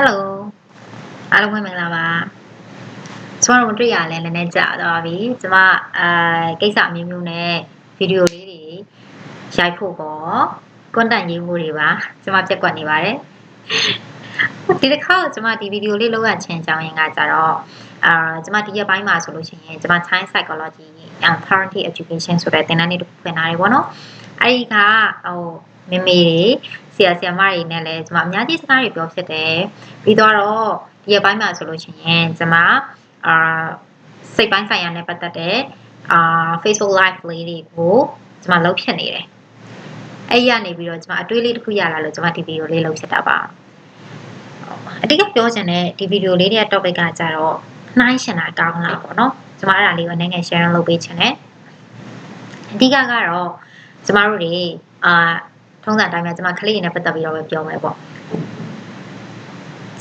Hello အားလုံးပဲမင်္ဂလာပါကျမတို့တွေ့ရလဲနည်းနည်းကြာသွားပြီကျမအဲကိစ္စအမျိုးမျိုးနဲ့ဗီဒီယိုလေးတွေရိုက်ဖို့ပေါ့ content ရေးဖို့တွေပါကျမပြက်ကွက်နေပါတယ်ဒီတစ်ခါကျမဒီဗီဒီယိုလေးလောက်ရချင်းကြောင်းရင်ကကြတော့အာကျမဒီရက်ပိုင်းမှာဆိုလို့ရှိရင်ကျမ Science Psychology Parenting Education ဆိုတဲ့သင်တန်းလေးတစ်ခုဖွင့်ထားတယ်ပေါ့နော်အဲ့ဒီကဟို မေမေတွေဆရာဆရာမတွေနဲ့လည်းကျမအများကြီးစကားတွေပြောဖြစ်တယ်ပြီးတော့ဒီရက်ပိုင်းမှာဆိုလို့ရှိရင်ကျမအာစိတ်ပိုင်းဆိုင်ရာနဲ့ပတ်သက်တဲ့အာ Facebook live လေးတွေကိုကျမလုပ်ဖြစ်နေတယ်အဲ့ရနေပြီးတော့ကျမအတွေးလေးတစ်ခုရလာလို့ကျမဒီဗီဒီယိုလေးလုပ်ဖြစ်တာပါအတိတ်ကပြောချင်တဲ့ဒီဗီဒီယိုလေးရဲ့ topic ကကြတော့နှိုင်းရှင်တာကောင်းလားပေါ့နော်ကျမအဲ့ဒါလေးကိုနိုင်ငံ share လုပ်ပေးချင်တယ်အဓိကကတော့ကျမတို့တွေအာ ထုံးစံအတိုင်းပဲကျမကလေးတွေနဲ့ပတ်သက်ပြီးတော့ပဲပြောမယ်ပေါ့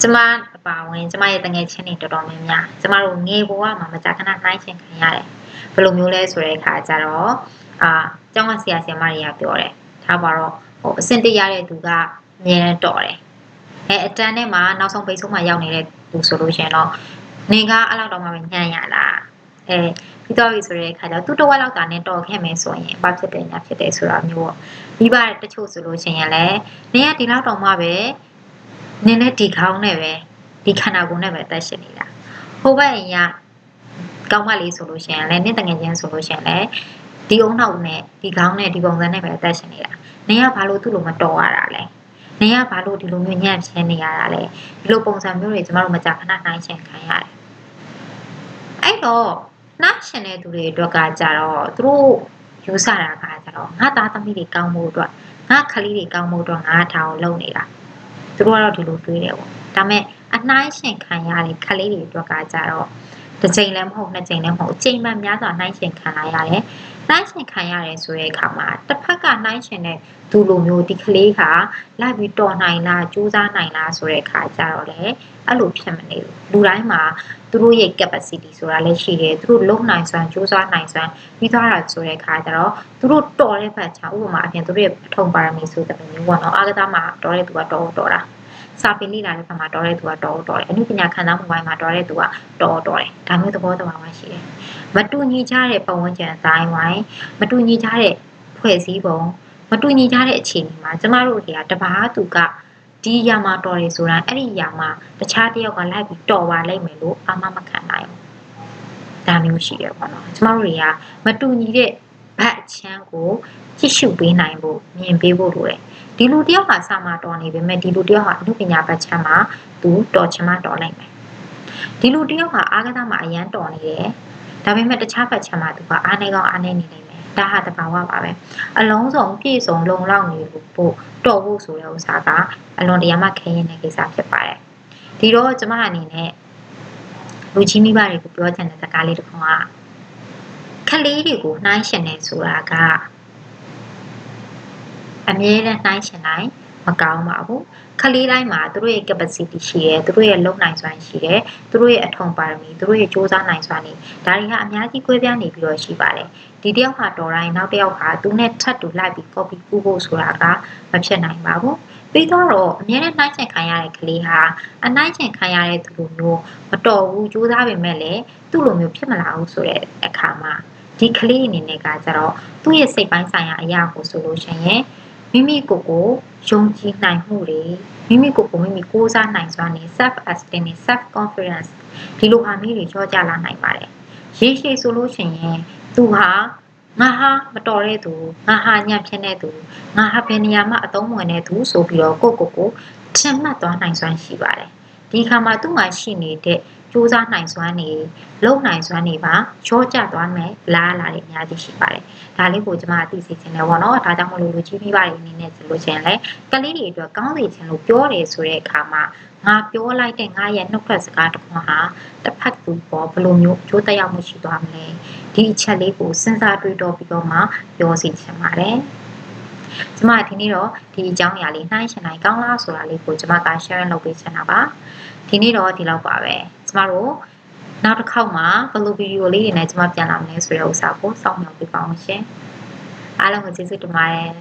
ကျမအပါဝင်ကျမရဲ့တငယ်ချင်းတွေတော်တော်များများကျမတို့ငယ်ဘဝမှာမကြာခဏနှိုင်းရှင်ခံရတယ်ဘယ်လိုမျိုးလဲဆိုတဲ့အခါကျတော့အာကျောင်းကဆရာဆရာမတွေကပြောတယ်ထားပါတော့ဟိုအဆင့်တရတဲ့သူကအမြဲတမ်းတော်တယ်အဲအတန်းထဲမှာနောက်ဆုံးပိတ်ဆုံးမှာရောက်နေတဲ့သူဆိုလို့ရှိရင်တော့နေကအဲ့လောက်တော့မှပဲညံ့ရလား အဲပြီးတော့ပြီဆိုတဲ့အခါကျတော့သူ့တဝက်လောက်တာနဲ့တော်ခဲ့မယ်ဆိုရင်ဘာဖြစ်တယ်ညာဖြစ်တယ်ဆိုတာမျိုးပေါ့ပြီးပါတချို့ဆိုလို့ရှိရင်လည်းနေကဒီလောက်တော့မှပဲနင်းနဲ့ဒီခေါင်းနဲ့ပဲဒီခန္ဓာကိုယ်နဲ့ပဲတက်ရှင်နေတာဟိုဘက်ရင်ကကောင်းမလေးဆိုလို့ရှိရင်လည်းနင်းတငယ်ချင်းဆိုလို့ရှိရင်လည်းဒီအုံနောက်နဲ့ဒီခေါင်းနဲ့ဒီပုံစံနဲ့ပဲတက်ရှင်နေတာနေကဘာလို့သူ့လိုမတော်ရတာလဲနေကဘာလို့ဒီလိုမျိုးညံ့ချင်းနေရတာလဲဒီလိုပုံစံမျိုးတွေကျမတို့မကြာခဏနိုင်ချင်ခံရတယ်အဲ့တော့ နှားရှင်တဲ့သူတွေအတွက်ကကြတော့သူတို့ယူဆတာကကြတော့ငါသားသမီးတွေကောင်းဖို့အတွက်ငါခလေးတွေကောင်းဖို့အတွက်ငါထားအောင်လုပ်နေတာသူတို့ကတော့ဒီလိုတွေးတယ်ပေါ့ဒါပေမဲ့အနှိုင်းရှင်ခံရတဲ့ခလေးတွေအတွက်ကကြတော့တစ်ချိန်လည်းမဟုတ်နှစ်ချိန်လည်းမဟုတ်အချိန်မှများစွာနှိုင်းရှင်ခံရရတယ် နှိုင်းရှင်ခံရတယ်ဆိုတဲ့အခါမှာတစ်ဖက်ကနှိုင်းရှင်တဲ့သူလိုမျိုးဒီကလေးကလိုက်ပြီးတော်နိုင်လားစူးစမ်းနိုင်လားဆိုတဲ့အခါကျတော့လေအဲ့လိုဖြစ်မနေဘူးလူတိုင်းမှာသူတို့ရဲ့ capacity ဆိုတာလည်းရှိတယ်သူတို့လုံနိုင်စွမ်းစူးစမ်းနိုင်စွမ်းပြီးသွားတာဆိုတဲ့အခါကျတော့သူတို့တော်တဲ့ဘက်ချဥပမာအပြင်သူတို့ရဲ့အထုံပါရမီဆိုတဲ့မျိုးပေါ့နော်အာကစားမှာတော်တဲ့သူကတော်တော်တာ စာပေလေ့လာတဲ့ဘက်မှာတော်တဲ့သူကတော်တော်တယ်အနုပညာခံစားမှုပိုင်းမှာတော်တဲ့သူကတော်တော်တယ်ဒါမျိုးသဘောတရားမှရှိတယ်မတူညီကြတဲ့ပတ်ဝန်းကျင်အတိုင်းဝိုင်းမတူညီကြတဲ့ဖွဲ့စည်းပုံမတူညီကြတဲ့အခြေအနေမှာကျမတို့တွေကတဘာသူကဒီຢာမှာတော်တယ်ဆိုတာအဲ့ဒီຢာမှာတခြားတယောက်ကလိုက်ပြီးတော်ပါလိမ့်မယ်လို့အာမမခံနိုင်ဘူးဒါမျိုးရှိတယ်ပေါ့နော်ကျမတို့တွေကမတူညီတဲ့ ဘက်အချမ်းကိုကြည့်ရှုပေးနိုင်ဖို့မြင်ပေးဖို့လိုတယ်ဒီလူတယောက်ကစာမတော်နေပေမဲ့ဒီလူတယောက်ဟာအမှုပညာဘက်ချမ်းမှာသူတော်ချင်မှတော်နိုင်မယ်ဒီလူတယောက်ဟာအားကစားမှာအရန်တော်နေတယ်ဒါပေမဲ့တခြားဘက်ချမ်းမှာသူကအားနေကောင်းအားနေနေနိုင်မယ်ဒါဟာတဘာဝပါပဲအလုံးစုံပြည့်စုံလုံလောက်နေလို့ပို့တော်ဖို့ဆိုတဲ့ဥစ္စာကအလွန်တရာမှခဲရင်တဲ့ကိစ္စဖြစ်ပါတယ်ဒီတော့ကျမအနေနဲ့လူကြီးမိဘတွေကိုပြောချင်တဲ့စကားလေးတစ်ခုက ခလေးတွေကိုနှိုင်းရှင်နေဆိုတာကအမြဲတမ်းနှိုင်းရှင်နိုင်မကောင်းပါဘူးခလေးတိုင်းမှာသူတို့ရဲ့ capacity ရှိတယ်သူတို့ရဲ့လုံနိုင်စွမ်းရှိတယ်သူတို့ရဲ့အထုံပါရမီသူတို့ရဲ့စ조사နိုင်စွမ်းနေဒါတွေကအများကြီးကွဲပြားနေပြီးတော့ရှိပါတယ်ဒီတယောက်ဟာတော်တိုင်းနောက်တစ်ယောက်ဟာသူနဲ့ထပ်တူလိုက်ပြီး copy ကူးဖို့ဆိုတာကမဖြစ်နိုင်ပါဘူးပြီးတော့အမြဲတမ်းနှိုင်းချင်ခံရတဲ့ကလေးဟာအနှိုင်းချင်ခံရတဲ့သူလိုမျိုးမတော်ဘူးစူးစမ်းပေမဲ့လည်းသူ့လိုမျိုးဖြစ်မလာဘူးဆိုတဲ့အခါမှာ ဒီကလေးအနေနဲ့ကကြတော့သူ့ရဲ့စိတ်ပိုင်းဆိုင်ရာအရာကိုဆိုလို့ရှိရင်မိမိကိုယ်ကိုယုံကြည်နိုင်မှုတွေမိမိကိုယ်ကိုမိမိကိုးစားနိုင်စွာနဲ့ self esteem နဲ့ self confidence ဒီလိုဟာမျိုးတွေကြောကြလာနိုင်ပါတယ်ရေရှည်ဆိုလို့ရှိရင်သူဟာငါဟာမတော်တဲ့သူငါဟာညံ့ဖြစ်တဲ့သူငါဟာဘယ်နေရာမှာအသုံးဝင်တဲ့သူဆိုပြီးတော့ကိုယ့်ကိုယ်ကိုထင်မှတ်သွားနိုင်စွမ်းရှိပါတယ်ဒီခါမှာသူ့မှာရှိနေတဲ့ စူးစမ်းနိုင်စွမ်းနေလုံနိုင်စွမ်းနေပါရောကျသွားမယ်လားလာတွေအများကြီးရှိပါတယ်ဒါလေးကိုကျွန်မသိစေချင်တယ်ပေါ့နော်ဒါကြောင့်မလို့လူကြီးမိဘတွေအနေနဲ့ဆိုလို့ချင်းလဲကလေးတွေအတွက်ကောင်းစေချင်လို့ပြောတယ်ဆိုတဲ့အခါမှာငါပြောလိုက်တဲ့ငါရဲ့နှုတ်ဖက်စကားတစ်ခုဟာတစ်ဖက်သူပေါ်ဘယ်လိုမျိုးကျိုးတက်ရောက်မှုရှိသွားမလဲဒီအချက်လေးကိုစဉ်းစားတွေးတောပြီးတော့မှပြောစီချင်ပါတယ်ကျမဒီနေ့တော့ဒီအကြောင်းအရာလေးနှိုင်းရှင်နိုင်ကောင်းလားဆိုတာလေးကိုကျမက share လုပ်ပေးချင်တာပါဒီနေ့တော့ဒီလောက်ပါပဲ ကျမတို့နောက်တစ်ခေါက်မှာဘယ်လိုဗီဒီယိုလေးတွေနဲ့ကျမပြန်လာမလဲဆိုတဲ့ဥစ္စာကိုစောင့်မျှော်ပေးပါအောင်ရှင်အားလုံးကိုကျေးဇူးတင်ပါတယ်